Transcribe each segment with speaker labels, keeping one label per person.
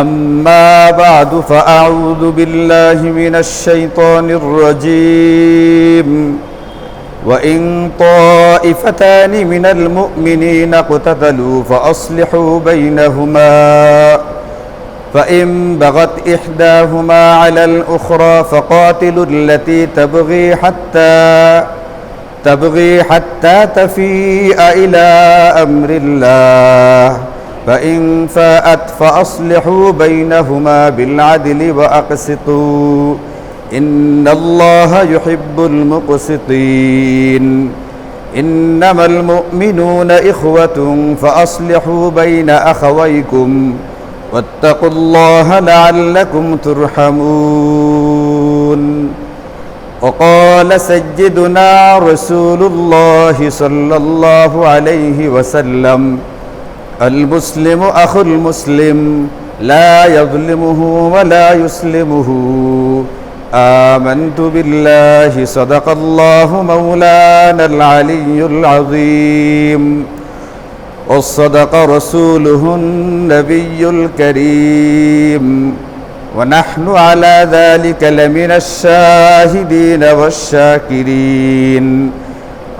Speaker 1: أما بعد فأعوذ بالله من الشيطان الرجيم وإن طائفتان من المؤمنين اقتتلوا فأصلحوا بينهما فإن بغت إحداهما على الأخرى فقاتلوا التي تبغي حتى تبغي حتى تفيء إلى أمر الله فإن فاءت فأصلحوا بينهما بالعدل وأقسطوا إن الله يحب المقسطين إنما المؤمنون إخوة فأصلحوا بين أخويكم واتقوا الله لعلكم ترحمون وقال سجدنا رسول الله صلى الله عليه وسلم المسلم أخو المسلم لا يظلمه ولا يسلمه آمنت بالله صدق الله مولانا العلي العظيم وصدق رسوله النبي الكريم ونحن على ذلك لمن الشاهدين والشاكرين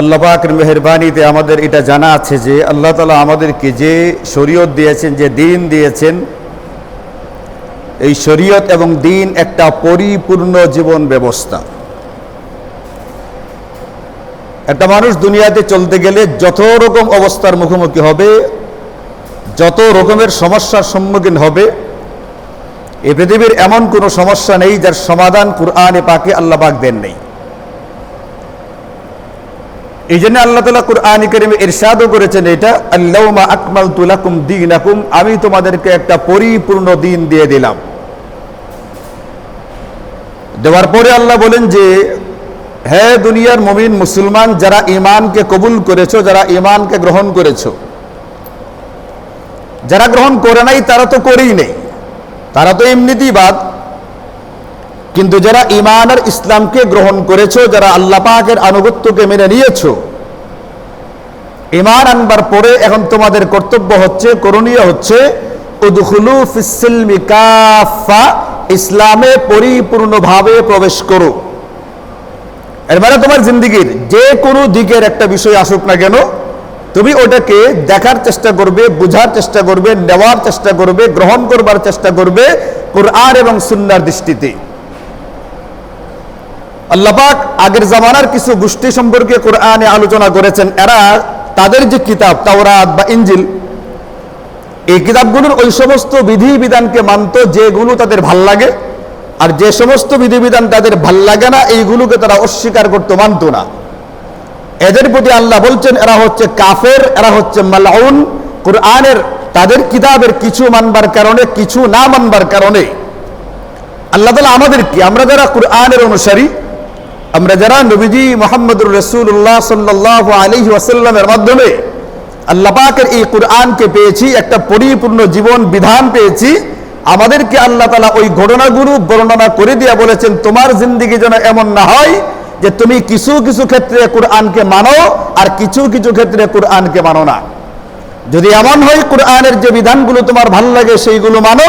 Speaker 2: আল্লাহ পাকের মেহরবানিতে আমাদের এটা জানা আছে যে আল্লাহ তালা আমাদেরকে যে শরীয়ত দিয়েছেন যে দিন দিয়েছেন এই শরীয়ত এবং দিন একটা পরিপূর্ণ জীবন ব্যবস্থা একটা মানুষ দুনিয়াতে চলতে গেলে যত রকম অবস্থার মুখোমুখি হবে যত রকমের সমস্যার সম্মুখীন হবে এ পৃথিবীর এমন কোনো সমস্যা নেই যার সমাধান কুরআনে পাকে আল্লাহ পাক দেন নেই এই জন্য আল্লাহ তালা কোরআন করিম ইরশাদও করেছেন এটা আল্লাহমা আকমাল তুলাকুম দিন আকুম আমি তোমাদেরকে একটা পরিপূর্ণ দিন দিয়ে দিলাম দেওয়ার পরে আল্লাহ বলেন যে হে দুনিয়ার মমিন মুসলমান যারা ইমানকে কবুল করেছো যারা ইমানকে গ্রহণ করেছো যারা গ্রহণ করে নাই তারা তো করেই নেই তারা তো এমনিতেই বাদ কিন্তু যারা ইমান আর ইসলামকে গ্রহণ করেছো যারা আল্লাহ পাকের আনুগত্যকে মেনে নিয়েছো ইমান আনবার পরে এখন তোমাদের কর্তব্য হচ্ছে করণীয় হচ্ছে উদুখুলু ফিসিলমি কাফা ইসলামে পরিপূর্ণভাবে প্রবেশ করো এর মানে তোমার জিন্দিগির যে কোনো দিকের একটা বিষয় আসুক না কেন তুমি ওটাকে দেখার চেষ্টা করবে বোঝার চেষ্টা করবে নেওয়ার চেষ্টা করবে গ্রহণ করবার চেষ্টা করবে কোরআন এবং সুন্নার দৃষ্টিতে আল্লাপাক আগের জামানার কিছু গোষ্ঠী সম্পর্কে কোরআনে আলোচনা করেছেন এরা তাদের যে কিতাব তাওরাত বা ইঞ্জিল এই কিতাবগুলোর ওই সমস্ত বিধি বিধানকে মানত যেগুলো তাদের ভাল লাগে আর যে সমস্ত বিধিবিধান তাদের ভাল লাগে না এইগুলোকে তারা অস্বীকার করতে মানত না এদের প্রতি আল্লাহ বলছেন এরা হচ্ছে কাফের এরা হচ্ছে মালাউন কোরআনের তাদের কিতাবের কিছু মানবার কারণে কিছু না মানবার কারণে আল্লাহ তালা আমাদের কি আমরা যারা কোরআনের অনুসারী আমরা যারা নবীজি মোহাম্মদুর রসুল্লাহ সাল্লাহ আলী ওয়াসাল্লামের মাধ্যমে আল্লাপাকের এই কুরআনকে পেয়েছি একটা পরিপূর্ণ জীবন বিধান পেয়েছি আমাদেরকে আল্লাহ তালা ওই ঘটনাগুলো বর্ণনা করে দিয়ে বলেছেন তোমার জিন্দিগি যেন এমন না হয় যে তুমি কিছু কিছু ক্ষেত্রে কুরআনকে মানো আর কিছু কিছু ক্ষেত্রে কুরআনকে মানো না যদি এমন হয় কুরআনের যে বিধানগুলো তোমার ভাল লাগে সেইগুলো মানো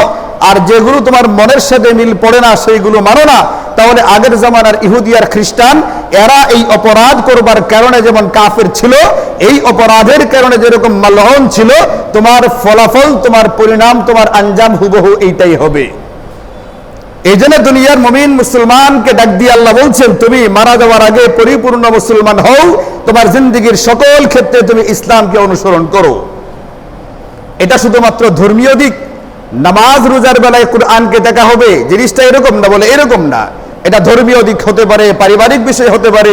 Speaker 2: আর যেগুলো তোমার মনের সাথে মিল পড়ে না সেইগুলো মানো না তাহলে আগের জামানার ইহুদিয়ার খ্রিস্টান এরা এই অপরাধ করবার কারণে যেমন কাফের ছিল এই অপরাধের কারণে যেরকম মালহন ছিল তোমার ফলাফল তোমার পরিণাম তোমার আঞ্জাম হুবহু এইটাই হবে এই জন্য দুনিয়ার মমিন মুসলমানকে ডাক দিয়ে আল্লাহ বলছেন তুমি মারা যাওয়ার আগে পরিপূর্ণ মুসলমান হও তোমার জিন্দগির সকল ক্ষেত্রে তুমি ইসলামকে অনুসরণ করো এটা শুধুমাত্র ধর্মীয় দিক নামাজ রোজার বেলায় কোরআনকে দেখা হবে জিনিসটা এরকম না বলে এরকম না এটা ধর্মীয় দিক হতে পারে পারিবারিক বিষয় হতে পারে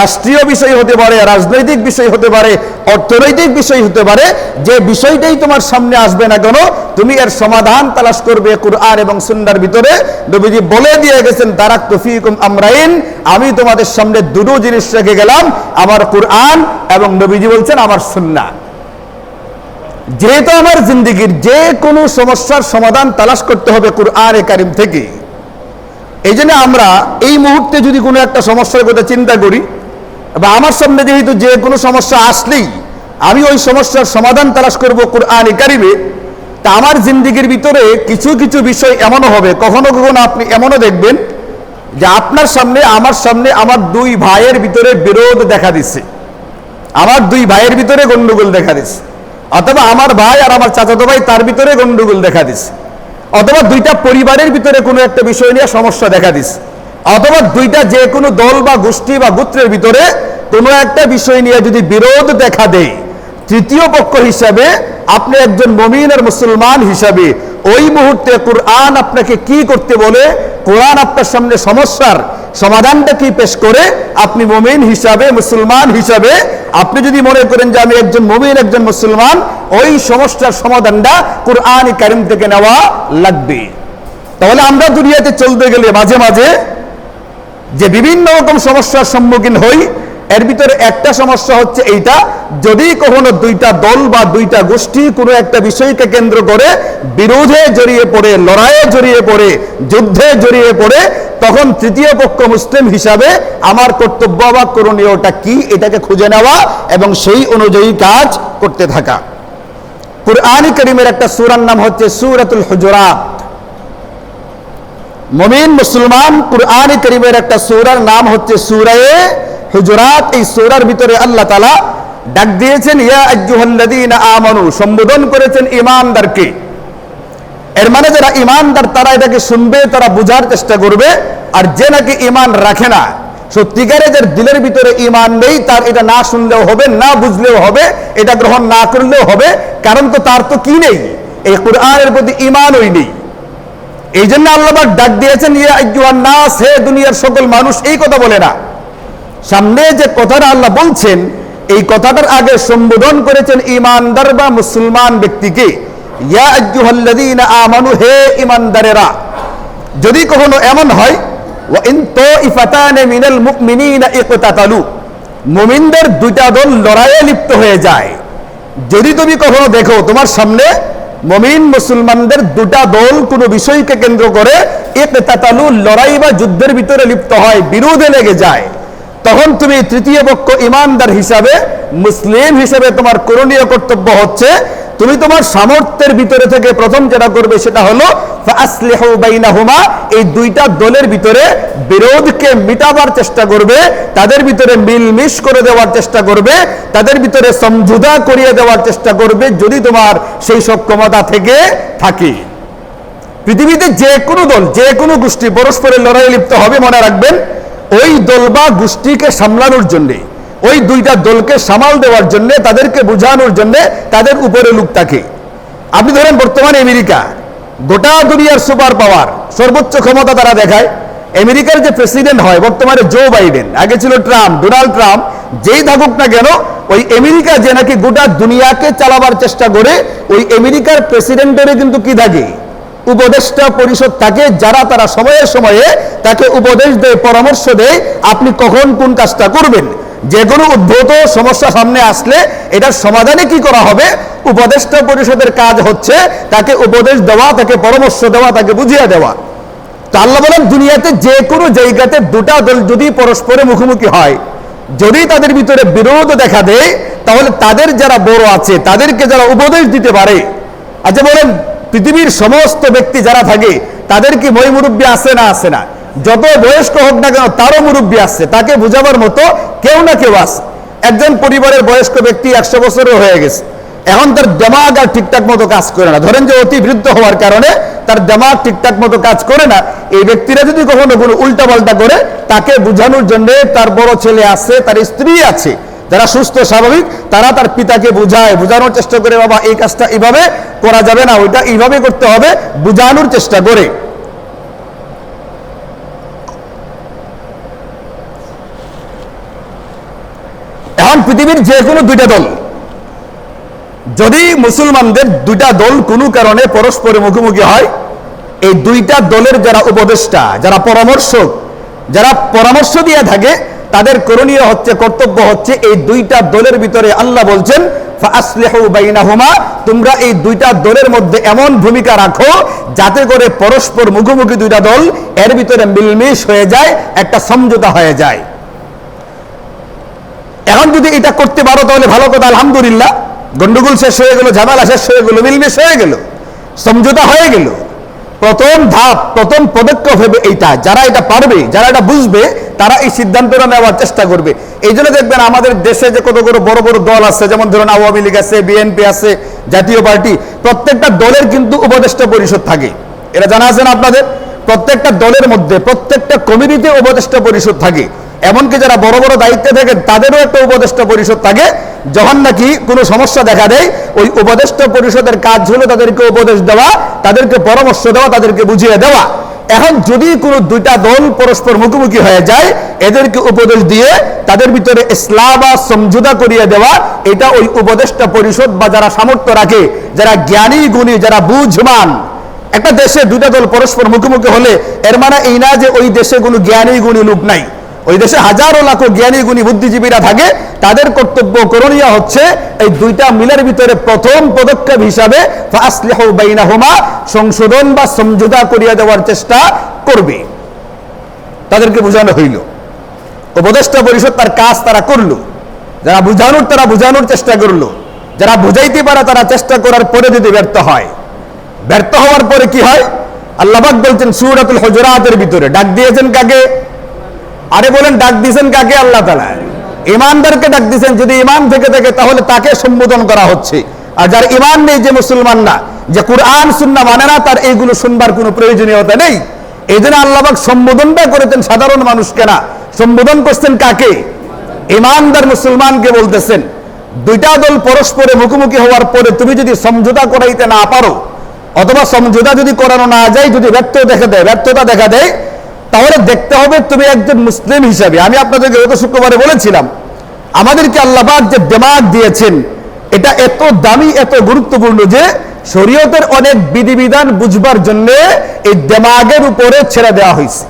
Speaker 2: রাষ্ট্রীয় বিষয় হতে পারে রাজনৈতিক বিষয় হতে পারে অর্থনৈতিক বিষয় হতে পারে যে বিষয়টাই তোমার সামনে আসবে না কেন তুমি এর সমাধান তালাশ করবে কুরআন এবং সুন্নার ভিতরে নবীজি বলে দিয়ে গেছেন তারাক তফিক আমরাইন আমি তোমাদের সামনে দুটো জিনিস রেখে গেলাম আমার কুরআন এবং নবীজি বলছেন আমার সুন্না যেহেতু আমার জিন্দিগির যে কোনো সমস্যার সমাধান তালাশ করতে হবে কুরআনে কারিম থেকে এই জন্য আমরা এই মুহূর্তে যদি কোনো একটা সমস্যার কথা চিন্তা করি বা আমার সামনে যেহেতু যে কোনো সমস্যা আসলেই আমি ওই সমস্যার সমাধান তালাশ করবো কোরআনে কারিমে তা আমার জিন্দিগির ভিতরে কিছু কিছু বিষয় এমনও হবে কখনো কখনো আপনি এমনও দেখবেন যে আপনার সামনে আমার সামনে আমার দুই ভাইয়ের ভিতরে বিরোধ দেখা দিচ্ছে আমার দুই ভাইয়ের ভিতরে গণ্ডগোল দেখা দিচ্ছে অথবা আমার ভাই আর আমার চাচাতো ভাই তার ভিতরে গন্ডগোল দেখা দিস অথবা দুইটা পরিবারের ভিতরে কোনো একটা বিষয় নিয়ে সমস্যা দেখা দিস অথবা দুইটা যে কোনো দল বা গোষ্ঠী বা গোত্রের ভিতরে কোনো একটা বিষয় নিয়ে যদি বিরোধ দেখা দেয় তৃতীয় পক্ষ হিসাবে আপনি একজন মমিন আর মুসলমান হিসাবে ওই মুহূর্তে কোরআন আপনাকে কি করতে বলে কোরআন আপনার সামনে সমস্যার সমাধানটা কি পেশ করে আপনি মুমিন হিসাবে মুসলমান হিসাবে আপনি যদি মনে করেন যে আমি একজন মুমিন একজন মুসলমান ওই সমস্যার সমাধানটা কোরআন কারিম থেকে নেওয়া লাগবে তাহলে আমরা দুনিয়াতে চলতে গেলে মাঝে মাঝে যে বিভিন্ন রকম সমস্যার সম্মুখীন হই এর ভিতরে একটা সমস্যা হচ্ছে এইটা যদি কখনো দুইটা দল বা দুইটা গোষ্ঠী কোনো একটা বিষয়কে কেন্দ্র করে বিরোধে জড়িয়ে পড়ে লড়াইয়ে জড়িয়ে পড়ে যুদ্ধে জড়িয়ে পড়ে তখন তৃতীয় পক্ষ মুসলিম হিসাবে আমার কর্তব্য বা করণীয়টা কি এটাকে খুঁজে নেওয়া এবং সেই অনুযায়ী কাজ করতে থাকা কুরআন করিমের একটা সুরার নাম হচ্ছে সুরাতুল হুজরাত মমিন মুসলমান কুরআন করিমের একটা সুরার নাম হচ্ছে সুরায়ে হুজরাত এই সৌরার ভিতরে আল্লাহ তালা ডাক দিয়েছেন ইয়া আমানু সম্বোধন করেছেন ইমানদারকে এর মানে যারা ইমানদার তারা এটাকে শুনবে তারা বোঝার চেষ্টা করবে আর যে নাকি ইমান রাখে না সত্যিকারে যার দিলের ভিতরে ইমান নেই তার এটা না শুনলেও হবে না বুঝলেও হবে এটা গ্রহণ না করলেও হবে কারণ তো তার তো কি নেই এই কোরআনের প্রতি ইমানই নেই এই জন্য আল্লাহ ডাক দিয়েছেন ইয়া আজ্জুহান নাস হে দুনিয়ার সকল মানুষ এই কথা বলে না সামনে যে কথাটা আল্লাহ বলছেন এই কথাটার আগে সম্বোধন করেছেন ইমানদার বা মুসলমান ব্যক্তিকে আমানু হে যদি কখনো এমন হয় দুইটা দল লড়াইয়ে লিপ্ত হয়ে যায় যদি তুমি কখনো দেখো তোমার সামনে মমিন মুসলমানদের দুটা দল কোনো বিষয়কে কেন্দ্র করে এ পেতাতালু লড়াই বা যুদ্ধের ভিতরে লিপ্ত হয় বিরোধে লেগে যায় তখন তুমি তৃতীয় পক্ষ ইমানদার হিসাবে মুসলিম হিসেবে তোমার করণীয় কর্তব্য হচ্ছে তুমি তোমার সামর্থ্যের ভিতরে থেকে প্রথম যেটা করবে সেটা হলো বাইনাহুমা এই দুইটা দলের ভিতরে বিরোধকে মিটাবার চেষ্টা করবে তাদের ভিতরে মিলমিশ করে দেওয়ার চেষ্টা করবে তাদের ভিতরে সমঝোতা করিয়ে দেওয়ার চেষ্টা করবে যদি তোমার সেই সক্ষমতা থেকে থাকে পৃথিবীতে যে কোনো দল যে কোনো গোষ্ঠী পরস্পরের লড়াই লিপ্ত হবে মনে রাখবেন ওই দল বা গোষ্ঠীকে সামলানোর জন্যে ওই দুইটা দলকে সামাল দেওয়ার জন্যে তাদেরকে বোঝানোর জন্যে তাদের উপরে লুক থাকে আপনি ধরেন বর্তমান আমেরিকা গোটা দুনিয়ার সুপার পাওয়ার সর্বোচ্চ ক্ষমতা তারা দেখায় আমেরিকার যে প্রেসিডেন্ট হয় বর্তমানে জো বাইডেন আগে ছিল ট্রাম্প ডোনাল্ড ট্রাম্প যেই থাকুক না কেন ওই আমেরিকা যে নাকি গোটা দুনিয়াকে চালাবার চেষ্টা করে ওই আমেরিকার প্রেসিডেন্টের কিন্তু কি থাকে উপদেষ্টা পরিষদ থাকে যারা তারা সময়ে সময়ে তাকে উপদেশ দেয় পরামর্শ দেয় আপনি কখন কোন কাজটা করবেন যে কোনো উদ্ভূত সমস্যা সামনে আসলে এটার সমাধানে কি করা হবে উপদেষ্টা পরিষদের কাজ হচ্ছে তাকে উপদেশ দেওয়া তাকে পরামর্শ দেওয়া তাকে বুঝিয়ে দেওয়া তাহলে বলেন দুনিয়াতে যে কোনো জায়গাতে দুটা দল যদি পরস্পরে মুখোমুখি হয় যদি তাদের ভিতরে বিরোধ দেখা দেয় তাহলে তাদের যারা বড় আছে তাদেরকে যারা উপদেশ দিতে পারে আচ্ছা বলেন পৃথিবীর সমস্ত ব্যক্তি যারা থাকে তাদের কি বই মুরব্বী আছে না আছে না যত বয়স্ক হোক না কেন তারও মুরব্বী আছে তাকে বুঝাবার মতো কেউ না কেউ আছে একজন পরিবারের বয়স্ক ব্যক্তি একশো বছরের হয়ে গেছে এখন তার দেমাগ আর ঠিকঠাক মতো কাজ করে না ধরেন যে অতি বৃদ্ধ হওয়ার কারণে তার দেমাগ ঠিকঠাক মতো কাজ করে না এই ব্যক্তিরা যদি কখনো কোনো উল্টা পাল্টা করে তাকে বোঝানোর জন্য তার বড় ছেলে আছে তার স্ত্রী আছে যারা সুস্থ স্বাভাবিক তারা তার পিতাকে বুঝায় বোঝানোর চেষ্টা করে বাবা এই কাজটা এইভাবে করা যাবে না ওইটা এইভাবে করতে হবে বোঝানোর চেষ্টা করে এখন পৃথিবীর যে কোনো দুইটা দল যদি মুসলমানদের দুইটা দল কোনো কারণে পরস্পরের মুখোমুখি হয় এই দুইটা দলের যারা উপদেষ্টা যারা পরামর্শক যারা পরামর্শ দিয়ে থাকে তাদের করণীয় হচ্ছে কর্তব্য হচ্ছে এই দুইটা দলের ভিতরে আল্লাহ বলছেন তোমরা এই দুইটা দলের মধ্যে এমন ভূমিকা রাখো যাতে করে পরস্পর মুখোমুখি দুইটা দল এর ভিতরে মিলমিশ হয়ে যায় একটা সমঝোতা হয়ে যায় এখন যদি এটা করতে পারো তাহলে ভালো কথা আলহামদুলিল্লাহ গন্ডগোল শেষ হয়ে গেল ঝামেলা শেষ হয়ে গেল মিলমিশ হয়ে গেল সমঝোতা হয়ে গেল প্রথম ধাপ প্রথম পদক্ষেপ হবে এইটা যারা এটা পারবে যারা এটা বুঝবে তারা এই সিদ্ধান্তটা নেওয়ার চেষ্টা করবে এই জন্য দেখবেন আমাদের দেশে যে কত বড় বড় দল আছে যেমন ধরুন আওয়ামী লীগ আছে বিএনপি আছে জাতীয় পার্টি প্রত্যেকটা দলের কিন্তু উপদেষ্টা পরিষদ থাকে এটা জানা আছে না আপনাদের প্রত্যেকটা দলের মধ্যে প্রত্যেকটা কমিটিতে উপদেষ্টা পরিষদ থাকে এমনকি যারা বড় বড় দায়িত্বে থাকে তাদেরও একটা উপদেষ্টা পরিষদ থাকে যখন নাকি কোনো সমস্যা দেখা দেয় ওই উপদেষ্টা পরিষদের কাজ হলো তাদেরকে উপদেশ দেওয়া তাদেরকে পরামর্শ দেওয়া তাদেরকে বুঝিয়ে দেওয়া এখন যদি কোনো দুইটা দল পরস্পর মুখোমুখি হয়ে যায় এদেরকে উপদেশ দিয়ে তাদের ভিতরে ইসলাম বা সমঝোতা করিয়ে দেওয়া এটা ওই উপদেষ্টা পরিষদ বা যারা সামর্থ্য রাখে যারা জ্ঞানী গুণী যারা বুঝমান একটা দেশে দুইটা দল পরস্পর মুখোমুখি হলে এর মানে এই না যে ওই দেশে কোনো জ্ঞানী গুণী লোক নাই ওই দেশে হাজারো লাখো জ্ঞানী গুণী বুদ্ধিজীবীরা থাকে তাদের কর্তব্য করণীয় হচ্ছে এই দুইটা মিলের ভিতরে প্রথম পদক্ষেপ হিসাবে সংশোধন বা সমঝোতা করিয়া দেওয়ার চেষ্টা করবে তাদেরকে বোঝানো হইল উপদেষ্টা পরিষদ তার কাজ তারা করলো যারা বুঝানোর তারা বুঝানোর চেষ্টা করলো যারা বুঝাইতে পারে তারা চেষ্টা করার পরে যদি ব্যর্থ হয় ব্যর্থ হওয়ার পরে কি হয় আল্লাহবাক বলছেন সুরাতুল হজরাতের ভিতরে ডাক দিয়েছেন কাকে আরে বলেন ডাক দিছেন কাকে আল্লাহ তালা ইমানদারকে ডাক দিছেন যদি ইমান থেকে থাকে তাহলে তাকে সম্বোধন করা হচ্ছে আর যার ইমান নেই যে মুসলমান না যে কোরআন সুন্না মানে না তার এইগুলো শুনবার কোনো প্রয়োজনীয়তা নেই এই জন্য আল্লাহবাক সম্বোধনটা করেছেন সাধারণ মানুষকে না সম্বোধন করছেন কাকে ইমানদার মুসলমানকে বলতেছেন দুইটা দল পরস্পরে মুখোমুখি হওয়ার পরে তুমি যদি সমঝোতা করাইতে না পারো অথবা সমঝোতা যদি করানো না যায় যদি ব্যর্থ দেখা দেয় ব্যর্থতা দেখা দেয় তাহলে দেখতে হবে তুমি একজন মুসলিম হিসাবে আমি আপনাদেরকে গত শুক্রবারে বলেছিলাম আমাদেরকে আল্লাহবাক যে দেমাগ দিয়েছেন এটা এত দামি এত গুরুত্বপূর্ণ যে শরীয়তের অনেক বিধিবিধান বুঝবার জন্য এই দেমাগের উপরে ছেড়ে দেওয়া হয়েছে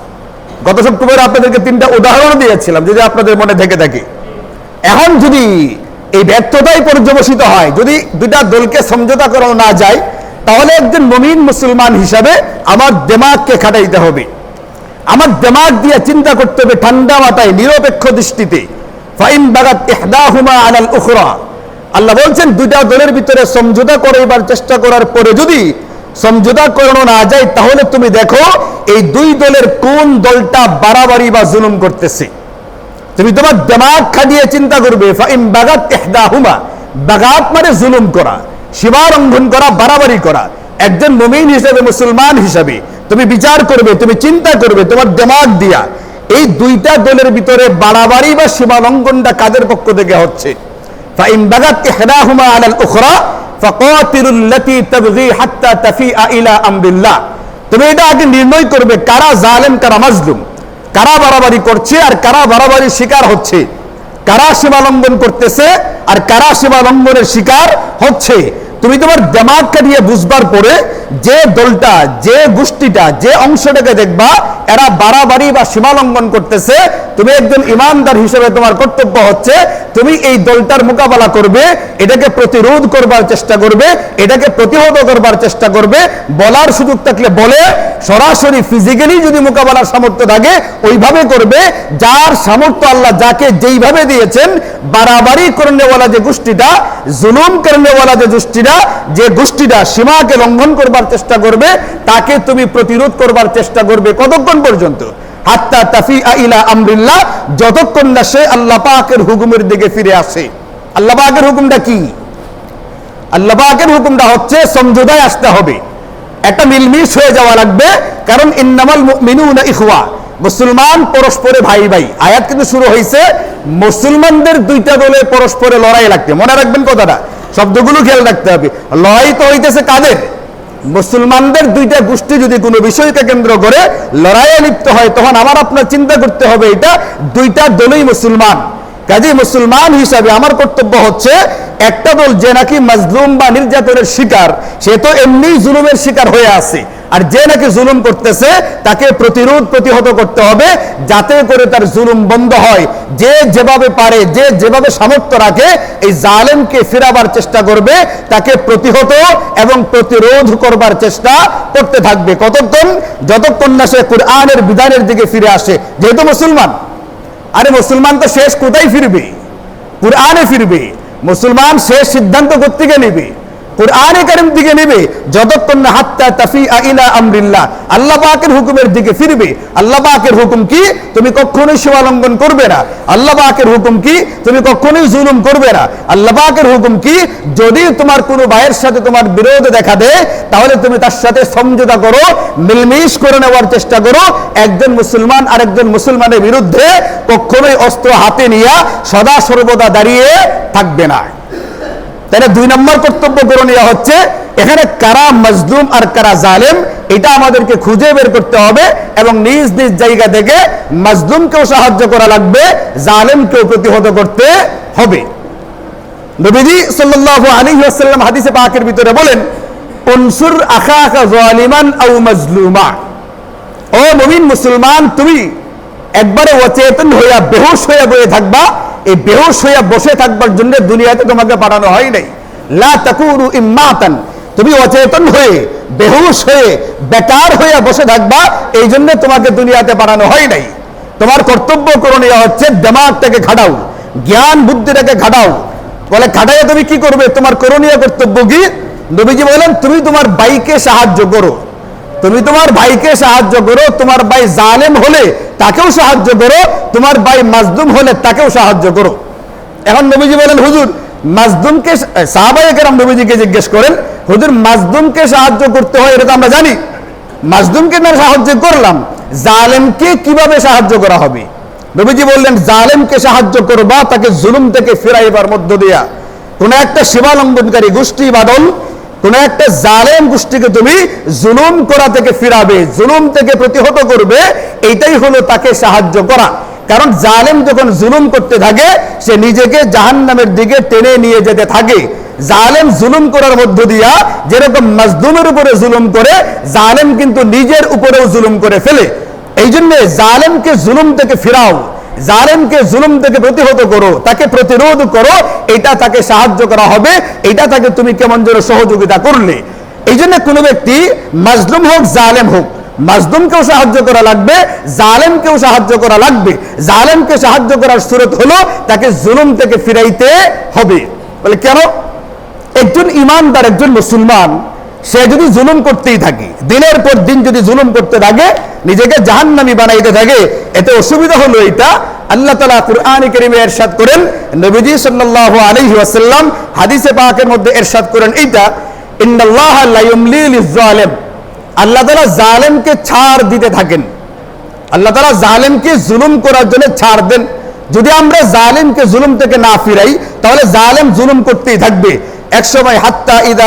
Speaker 2: গত শুক্রবারে আপনাদেরকে তিনটা উদাহরণ দিয়েছিলাম যদি আপনাদের মনে থেকে থাকে এখন যদি এই ব্যর্থতাই পর্যবসিত হয় যদি দুটা দলকে সমঝোতা করানো না যায় তাহলে একজন মমিন মুসলমান হিসাবে আমার দেমাগকে খাটাইতে হবে আমার দেমাগ দিয়ে চিন্তা করতে হবে ঠান্ডা মাথায় নিরপেক্ষ দৃষ্টিতে ফাইন বাগাত এহদা হুমা আনাল উখরা আল্লাহ বলছেন দুইটা দলের ভিতরে সমঝোতা করে এবার চেষ্টা করার পরে যদি সমঝোতা করানো না যায় তাহলে তুমি দেখো এই দুই দলের কোন দলটা বাড়াবাড়ি বা জুলুম করতেছে তুমি তোমার দেমাগ খাটিয়ে চিন্তা করবে ফাইম বাগাত এহদা হুমা বাগাত মানে জুলুম করা সীমা লঙ্ঘন করা বাড়াবাড়ি করা একজন মমিন হিসেবে মুসলমান হিসাবে তুমি বিচার করবে তুমি চিন্তা করবে তোমার দেমাগ দিয়া এই দুইটা দলের ভিতরে বাড়াবাড়ি বা সীমা লঙ্ঘনটা কাদের পক্ষ থেকে হচ্ছে তুমি এটা আগে নির্ণয় করবে কারা জালেম কারা মাজলুম কারা বাড়াবাড়ি করছে আর কারা বাড়াবাড়ির শিকার হচ্ছে কারা সীমা লঙ্ঘন করতেছে আর কারা সীমা লঙ্ঘনের শিকার হচ্ছে তুমি তোমার জামাত কাটিয়ে বুঝবার পরে যে দলটা যে গোষ্ঠীটা যে অংশটাকে দেখবা এরা বাড়াবাড়ি বা সীমালঙ্ঘন করতেছে তুমি একজন ইমানদার হিসেবে তোমার কর্তব্য হচ্ছে তুমি এই দলটার মোকাবেলা করবে এটাকে প্রতিরোধ করবার চেষ্টা করবে এটাকে প্রতিহত করবার চেষ্টা করবে বলার সুযোগ থাকলে বলে সরাসরি ফিজিক্যালি যদি মোকাবেলার সামর্থ্য থাকে ওইভাবে করবে যার সামর্থ্য আল্লাহ যাকে যেইভাবে দিয়েছেন বাড়াবাড়ি করনেওয়ালা যে গোষ্ঠীটা জুলুম করনেওয়ালা যে গোষ্ঠীটা ব্যক্তিটা যে গোষ্ঠীটা সীমাকে লঙ্ঘন করবার চেষ্টা করবে তাকে তুমি প্রতিরোধ করবার চেষ্টা করবে কতক্ষণ পর্যন্ত হাত্তা তাফি আইলা আমরিল্লাহ যতক্ষণ না সে আল্লাহ পাকের হুকুমের দিকে ফিরে আসে আল্লাহ পাকের হুকুমটা কি আল্লাহ পাকের হুকুমটা হচ্ছে সমঝোতায় আসতে হবে একটা মিলমিশ হয়ে যাওয়া লাগবে কারণ ইন্নামাল মিনুনা ইখওয়া মুসলমান পরস্পরে ভাই ভাই আয়াত কিন্তু শুরু হয়েছে মুসলমানদের দুইটা দলে পরস্পরে লড়াই লাগতে মনে রাখবেন কথাটা শব্দগুলো খেয়াল রাখতে হবে লড়াই তো হইতেছে কাদের মুসলমানদের দুইটা গোষ্ঠী যদি কোনো বিষয়কে কেন্দ্র করে লড়াইয়ে লিপ্ত হয় তখন আমার আপনার চিন্তা করতে হবে এটা দুইটা দলই মুসলমান কাজে মুসলমান হিসাবে আমার কর্তব্য হচ্ছে একটা দল যে নাকি মজলুম বা নির্যাতনের শিকার সে তো এমনি জুলুমের শিকার হয়ে আছে আর যে নাকি জুলুম করতেছে তাকে প্রতিরোধ প্রতিহত করতে হবে যাতে করে তার জুলুম বন্ধ হয় যে যেভাবে পারে যে যেভাবে সামর্থ্য রাখে এই জালেমকে ফেরাবার চেষ্টা করবে তাকে প্রতিহত এবং প্রতিরোধ করবার চেষ্টা করতে থাকবে কতক্ষণ যতক্ষণ না সে কোরআনের বিধানের দিকে ফিরে আসে যেহেতু মুসলমান আরে মুসলমান তো শেষ কোথায় ফিরবে কোরআনে ফিরবে মুসলমান শেষ সিদ্ধান্ত কোথেকে নিবে কোরআনে কারিম দিকে নেবে যতক্ষণ না হাত্তা তাফি ইলা আমরিল্লাহ আল্লাহ পাকের হুকুমের দিকে ফিরবে আল্লাহ পাকের হুকুম কি তুমি কখনোই সীমালঙ্ঘন করবে না আল্লাহ পাকের হুকুম কি তুমি কখনোই জুলুম করবে না আল্লাহ পাকের হুকুম কি যদি তোমার কোনো ভাইয়ের সাথে তোমার বিরোধ দেখা দেয় তাহলে তুমি তার সাথে সমঝোতা করো মিলমিশ করে নেওয়ার চেষ্টা করো একজন মুসলমান আরেকজন মুসলমানের বিরুদ্ধে কখনোই অস্ত্র হাতে নিয়ে সদা সর্বদা দাঁড়িয়ে থাকবে না তাহলে দুই নম্বর কর্তব্য করণীয় হচ্ছে এখানে কারা মজলুম আর কারা জালেম এটা আমাদেরকে খুঁজে বের করতে হবে এবং নিজ নিজ জায়গা থেকে মজলুমকেও সাহায্য করা লাগবে জালেমকেও প্রতিহত করতে হবে নবীজি সাল্লাহ আলী আসাল্লাম হাদিসে পাকের ভিতরে বলেন অনসুর আখা আখা জালিমান আউ মজলুমা ও মুমিন মুসলমান তুমি একবারে অচেতন হইয়া বেহোশ হইয়া বয়ে থাকবা এই বেহস হইয়া বসে থাকবার জন্য দুনিয়াতে তোমাকে পাঠানো হয় নাই ইম্মাতান তুমি অচেতন হয়ে বেহুশ হয়ে বেকার হয়ে বসে থাকবা এই জন্য তোমাকে দুনিয়াতে পাঠানো হয় নাই তোমার কর্তব্য করণীয় হচ্ছে দেমাগটাকে খাটাও জ্ঞান বুদ্ধিটাকে খাটাও বলে খাটাইয়া তুমি কি করবে তোমার করণীয় কর্তব্য কি নবীজি বলেন তুমি তোমার বাইকে সাহায্য করো তুমি তোমার ভাইকে সাহায্য করো তোমার ভাই জালেম হলে তাকেও সাহায্য করো তোমার ভাই মাজদুম হলে তাকেও সাহায্য করো এখন নবীজি বলেন হুজুর মাজদুমকে সাহাবাহিকেরাম নবীজিকে জিজ্ঞেস করেন হুজুর মাজদুমকে সাহায্য করতে হয় এটা তো আমরা জানি মাজদুমকে না সাহায্য করলাম জালেমকে কিভাবে সাহায্য করা হবে নবীজি বললেন জালেমকে সাহায্য করবা তাকে জুলুম থেকে ফেরাইবার মধ্য দিয়া কোন একটা সেবালম্বনকারী গোষ্ঠী বা দল কোন একটা জালেম গোষ্ঠীকে তুমি জুলুম করা থেকে ফিরাবে জুলুম থেকে প্রতিহত করবে এইটাই হলো তাকে সাহায্য করা কারণ জালেম যখন জুলুম করতে থাকে সে নিজেকে জাহান নামের দিকে টেনে নিয়ে যেতে থাকে জালেম জুলুম করার মধ্য দিয়া যেরকম মজদুমের উপরে জুলুম করে জালেম কিন্তু নিজের উপরেও জুলুম করে ফেলে এই জন্য জালেমকে জুলুম থেকে ফিরাও জালেমকে জুলুম থেকে প্রতিহত করো তাকে প্রতিরোধ করো এটা তাকে সাহায্য করা হবে এটা তাকে তুমি কেমন যেন সহযোগিতা করলে এই জন্য কোনো ব্যক্তি মাজলুম হোক জালেম হোক মাজলুমকেও সাহায্য করা লাগবে জালেমকেও সাহায্য করা লাগবে জালেমকে সাহায্য করার সুরত হলো তাকে জুলুম থেকে ফিরাইতে হবে বলে কেন একজন ইমানদার একজন মুসলমান সে যদি জুলুম করতেই থাকে দিনের পর দিন যদি জুলুম করতে থাকে নিজেকে নামি বানাইতে থাকে এতে অসুবিধা হলো এটা আল্লাহ তালা কুরআন করিমে এরশাদ করেন নবীজি সাল্লাহ আলহি আসাল্লাম হাদিসে পাকের মধ্যে এরশাদ করেন এইটা আল্লাহ তালা জালেমকে ছাড় দিতে থাকেন আল্লাহ তালা জালেমকে জুলুম করার জন্য ছাড় দেন যদি আমরা জালেমকে জুলুম থেকে না ফিরাই তাহলে জালেম জুলুম করতেই থাকবে একসময় হাত্তা ইদা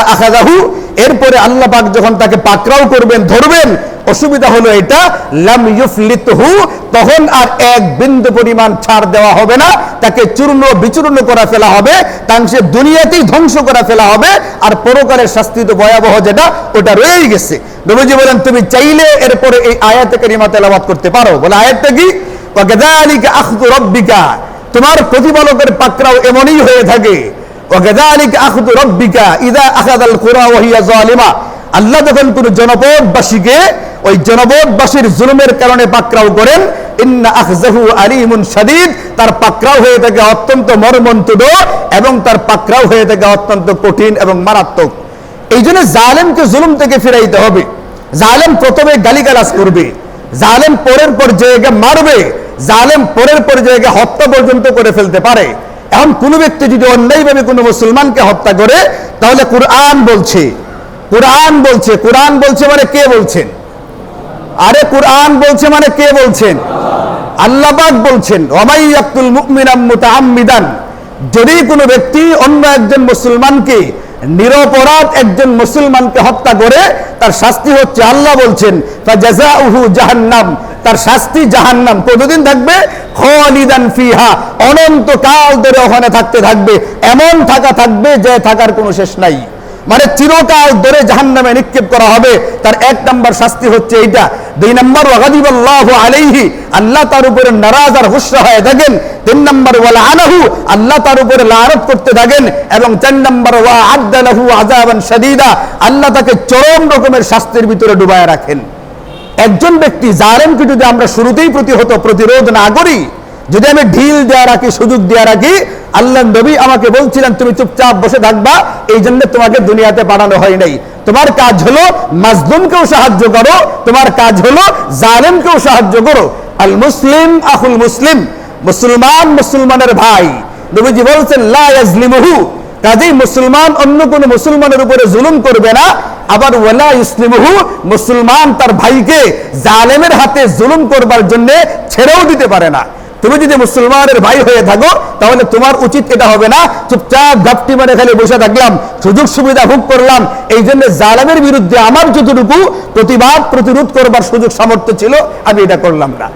Speaker 2: এরপরে আল্লাহ পাক যখন তাকে পাকড়াও করবেন ধরবেন অসুবিধা হলো এটা লাম ইউফলিতহু তখন আর এক বিন্দু পরিমাণ ছাড় দেওয়া হবে না তাকে চূর্ণ বিচূর্ণ করা ফেলা হবে তার সে দুনিয়াতেই ধ্বংস করা ফেলা হবে আর পরকারের শাস্তি তো ভয়াবহ যেটা ওটা রয়েই গেছে নবীজি বলেন তুমি চাইলে এরপরে এই আয়াতে কারিমা তেলাবাদ করতে পারো বলে আয়াতটা কি তোমার প্রতিপালকের পাকরাও এমনই হয়ে থাকে وكذلك ربك القرى وهي আল্লাহ যখন কোন জনপদবাসীকে ওই জনপদবাসীর জুলুমের কারণে করেন তার পাকরাও হয়ে থাকে অত্যন্ত মর্মন্তুদ এবং তার হয়ে থাকে অত্যন্ত কঠিন এবং মারাত্মক এই জন্য জালেমকে জুলুম থেকে ফিরাইতে হবে জালেম প্রথমে গালিগালাজ করবে জালেম পরের পর পর্যায়ে মারবে জালেম পরের পর পর্যায়ে হত্যা পর্যন্ত করে ফেলতে পারে এখন কোনো ব্যক্তি যদি অন্যায়ভাবে কোনো মুসলমানকে হত্যা করে তাহলে কোরআন বলছে কোরআন বলছে কোরআন বলছে মানে কে বলছেন আরে কোরআন বলছে মানে কে বলছেন আল্লাহবাদ বলছেন ওমাই আব্দুল মুকমিন যদি কোনো ব্যক্তি অন্য একজন মুসলমানকে নিরপরাধ একজন মুসলমানকে হত্যা করে তার শাস্তি হচ্ছে আল্লাহ বলছেন জাহান্নাম তার শাস্তি জাহান্নাম কতদিন থাকবে ফিহা অনন্তকাল ধরে ওখানে থাকতে থাকবে এমন থাকা থাকবে যে থাকার কোনো শেষ নাই মানে চিরকাল ধরে জাহান নামে নিক্ষেপ করা হবে তার এক নম্বর শাস্তি হচ্ছে এইটা দুই নম্বর আলাইহি আল্লাহ তার উপরে নারাজ আর হুসরা হয়ে থাকেন তিন নম্বর ওয়ালা আনাহু আল্লাহ তার উপরে লারত করতে থাকেন এবং চার নম্বর ওয়া আদালাহু আজাবান শাদীদা আল্লাহ তাকে চরম রকমের শাস্তির ভিতরে ডুবায় রাখেন একজন ব্যক্তি জারেমকে যদি আমরা শুরুতেই প্রতিহত প্রতিরোধ না করি যদি আমি ঢিল দেওয়া রাখি সুযোগ দেওয়া রাখি আল্লাহ নবী আমাকে বলছিলেন তুমি চুপচাপ বসে থাকবা এই জন্য তোমাকে দুনিয়াতে পাঠানো হয় নাই তোমার কাজ হলো মাজলুমকেও সাহায্য করো তোমার কাজ হলো জালেমকেও সাহায্য করো আল মুসলিম আহুল মুসলিম মুসলমান মুসলমানের ভাই নবীজি বলছেন লাজলিমহু কাজেই মুসলমান অন্য কোন মুসলমানের উপরে জুলুম করবে না আবার ওলা ইসলিমহু মুসলমান তার ভাইকে জালেমের হাতে জুলুম করবার জন্য ছেড়েও দিতে পারে না তুমি যদি মুসলমানের ভাই হয়ে থাকো তাহলে তোমার উচিত এটা হবে না চুপচাপ ঘাপটি মানে খালি বসে থাকলাম সুযোগ সুবিধা ভোগ করলাম এই জন্য জালামের বিরুদ্ধে আমার যতটুকু প্রতিবাদ প্রতিরোধ করবার সুযোগ সামর্থ্য ছিল আমি এটা করলাম না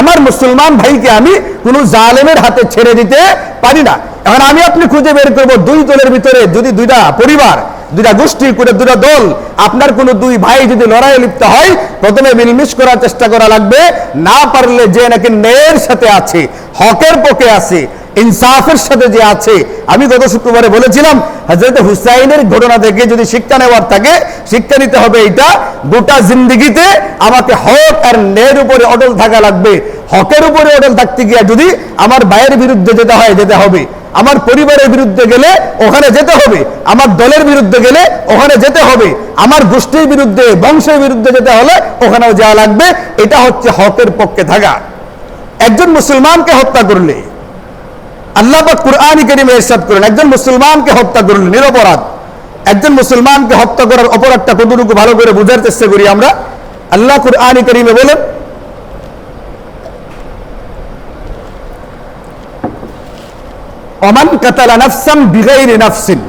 Speaker 2: আমার মুসলমান ভাইকে আমি কোনো জালেমের হাতে ছেড়ে দিতে পারি না এখন আমি আপনি খুঁজে বের করবো দুই দলের ভিতরে যদি দুইটা পরিবার দুটা গোষ্ঠী করে দুটা দল আপনার কোন দুই ভাই যদি লড়াই লিপ্ত হয় প্রথমে মিলমিশ করার চেষ্টা করা লাগবে না পারলে যে নাকি ন্যায়ের সাথে আছে হকের পক্ষে আছে ইনসাফের সাথে যে আছে আমি গত শুক্রবারে বলেছিলাম হাজরত হুসাইনের ঘটনা থেকে যদি শিক্ষা নেওয়ার থাকে শিক্ষা নিতে হবে এটা গোটা জিন্দিগিতে আমাকে হক আর ন্যায়ের উপরে অটল থাকা লাগবে হকের উপরে অটল থাকতে গিয়া যদি আমার ভাইয়ের বিরুদ্ধে যেতে হয় যেতে হবে আমার পরিবারের বিরুদ্ধে গেলে ওখানে যেতে হবে আমার দলের বিরুদ্ধে গেলে ওখানে যেতে হবে আমার গোষ্ঠীর বিরুদ্ধে বংশের বিরুদ্ধে যেতে হলে ওখানেও যাওয়া লাগবে এটা হচ্ছে হকের পক্ষে থাকা একজন মুসলমানকে হত্যা করলে আল্লাহ কুরআন করিমে ইরশাদ করেন একজন মুসলমানকে হত্যা করলেন নিরপরাধ একজন মুসলমানকে হত্যা করার অপরাধটা কতটুকু ভালো করে বোঝার চেষ্টা করি আমরা আল্লাহ কুরআন করিমে বলেন অমান কাতালা নাফসাম নাফসিন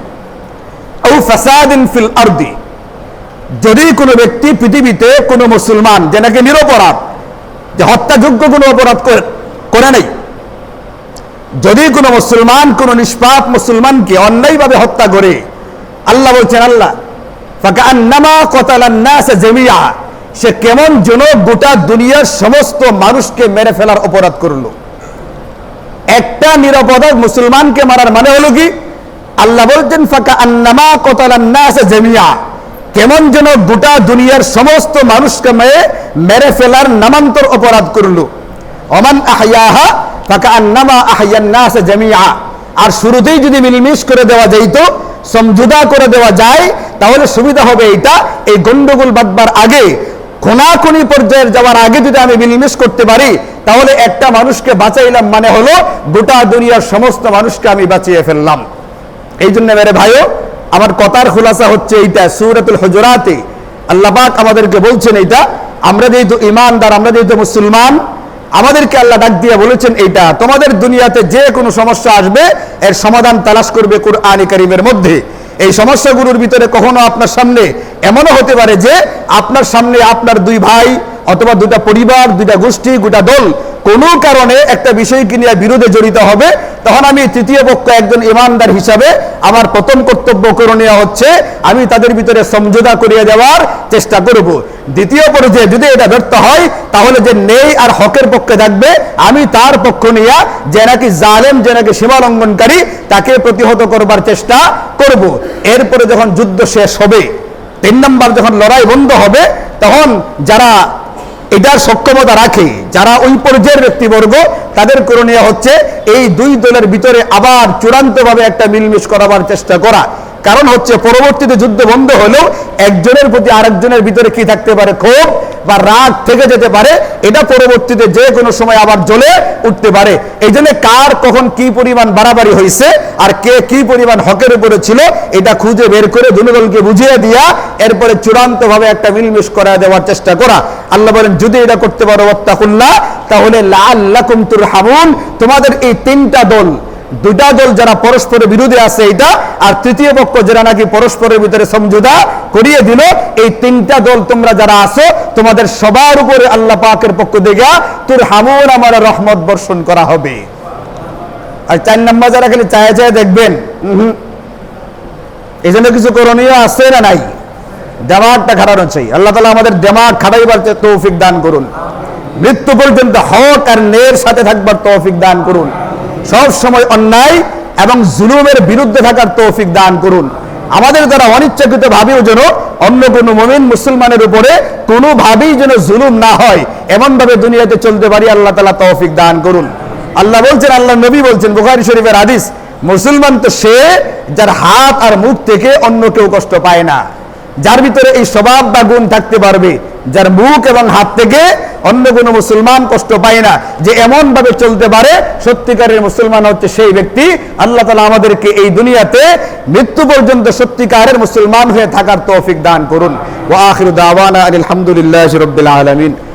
Speaker 2: ফাসাদিন ফিল আরদি যদি কোনো ব্যক্তি পৃথিবীতে কোনো মুসলমান যে নাকি নিরপরাধ যে হত্যাযোগ্য কোনো অপরাধ করে নাই যদি কোনো মুসলমান কোনো নিষ্পাপ মুসলমানকে অন্যায়ভাবে হত্যা করে আল্লাহ বলছেন আল্লাহ সে কেমন যেন গোটা দুনিয়ার সমস্ত মানুষকে মেরে ফেলার অপরাধ করলো একটা নিরাপদ মুসলমানকে মারার মানে হলো কি আল্লাহ বলছেন ফাঁকা আন্নামা কোতালান্নাস জেমিয়া কেমন যেন গোটা দুনিয়ার সমস্ত মানুষকে মেয়ে মেরে ফেলার নামান্তর অপরাধ করলো অমান আহয়াহা ফাঁকা আন্নামা আহয়ান্নাস জেমিয়া আর শুরুতেই যদি মিলমিস করে দেওয়া যাইতো সমঝোতা করে দেওয়া যায় তাহলে সুবিধা হবে এটা এই গন্ডগোল বাঁধবার আগে কোনাকুনি পর্যায়ে যাওয়ার আগে যদি আমি মিলমিস করতে পারি তাহলে একটা মানুষকে বাঁচাইলাম মানে হলো গোটা দুনিয়ার সমস্ত মানুষকে আমি বাঁচিয়ে ফেললাম এই জন্য মেরে ভাইও আমার কথার খুলাসা হচ্ছে এইটা সুরতুল হজরাতে আল্লাপাক আমাদেরকে বলছেন এইটা আমরা যেহেতু ইমানদার আমরা যেহেতু মুসলমান আমাদেরকে আল্লাহ ডাক দিয়ে বলেছেন এইটা তোমাদের দুনিয়াতে যে কোনো সমস্যা আসবে এর সমাধান তালাশ করবে কোরআনে কারিমের মধ্যে এই সমস্যাগুলোর ভিতরে কখনো আপনার সামনে এমনও হতে পারে যে আপনার সামনে আপনার দুই ভাই অথবা দুটা পরিবার দুটা গোষ্ঠী গোটা দল কোনো কারণে একটা বিষয়কে নিয়ে বিরোধে জড়িত হবে তখন আমি তৃতীয় পক্ষ একজন ইমানদার হিসাবে আমার প্রথম কর্তব্য করণীয় হচ্ছে আমি তাদের ভিতরে সমঝোতা করিয়ে দেওয়ার চেষ্টা করব দ্বিতীয় পর্যায়ে যদি এটা ব্যর্থ হয় তাহলে যে নেই আর হকের পক্ষে থাকবে আমি তার পক্ষ নিয়ে যে নাকি জালেম যে নাকি সীমালঙ্ঘনকারী তাকে প্রতিহত করবার চেষ্টা করব এরপরে যখন যুদ্ধ শেষ হবে তিন নম্বর যখন লড়াই বন্ধ হবে তখন যারা এটার সক্ষমতা রাখে যারা ওই পর্যায়ের ব্যক্তিবর্গ তাদের করণীয় হচ্ছে এই দুই দলের ভিতরে আবার চূড়ান্ত ভাবে একটা মিলমিশ করাবার চেষ্টা করা কারণ হচ্ছে পরবর্তীতে যুদ্ধ বন্ধ হলেও একজনের প্রতি আরেকজনের ভিতরে কি থাকতে পারে ক্ষোভ বা রাগ থেকে যেতে পারে এটা পরবর্তীতে যে কোনো সময় আবার জ্বলে উঠতে পারে এই জন্য কার কখন কি পরিমাণ বাড়াবাড়ি হয়েছে আর কে কি পরিমাণ হকের উপরে ছিল এটা খুঁজে বের করে দুনুগলকে বুঝিয়ে দিয়া এরপরে চূড়ান্তভাবে একটা মিলমিশ করা দেওয়ার চেষ্টা করা আল্লাহ বলেন যদি এটা করতে পারো তাহলে লাল লাকুম তুর হামুন তোমাদের এই তিনটা দল দুটা দল যারা পরস্পরের বিরোধী আছে এটা আর তৃতীয় পক্ষ যারা নাকি পরস্পরের ভিতরে সমঝোতা করিয়ে দিল এই তিনটা দল তোমরা যারা আছো তোমাদের সবার উপরে আল্লাহ পাকের পক্ষ দেখে তোর হামুন আমার রহমত বর্ষণ করা হবে আর চার নাম্বার যারা খালি চায়ে চায়ে দেখবেন এই জন্য কিছু করণীয় আছে না নাই দেমাগটা খাটানো চাই আল্লাহ তালা আমাদের দেমাগ খাটাইবার তৌফিক দান করুন মৃত্যু পর্যন্ত হক আর নের সাথে থাকবার তৌফিক দান করুন সব সময় অন্যায় এবং জুলুমের বিরুদ্ধে থাকার তৌফিক দান করুন আমাদের দ্বারা অনিচ্ছাকৃত ভাবেও যেন অন্য কোনো মমিন মুসলমানের উপরে কোনোভাবেই যেন জুলুম না হয় এমনভাবে দুনিয়াতে চলতে পারি আল্লাহ তালা তৌফিক দান করুন আল্লাহ বলছেন আল্লাহ নবী বলছেন বুখারি শরীফের আদিস মুসলমান তো সে যার হাত আর মুখ থেকে অন্য কেউ কষ্ট পায় না যার ভিতরে এই স্বভাব বা গুণ থাকতে পারবে যার মুখ এবং হাত থেকে অন্য কোনো মুসলমান কষ্ট পায় না যে এমন ভাবে চলতে পারে সত্যিকারের মুসলমান হচ্ছে সেই ব্যক্তি আল্লাহ তালা আমাদেরকে এই দুনিয়াতে মৃত্যু পর্যন্ত সত্যিকারের মুসলমান হয়ে থাকার তৌফিক দান করুন ওয়াহির দাওয়ানা আলহামদুলিল্লাহ রবিল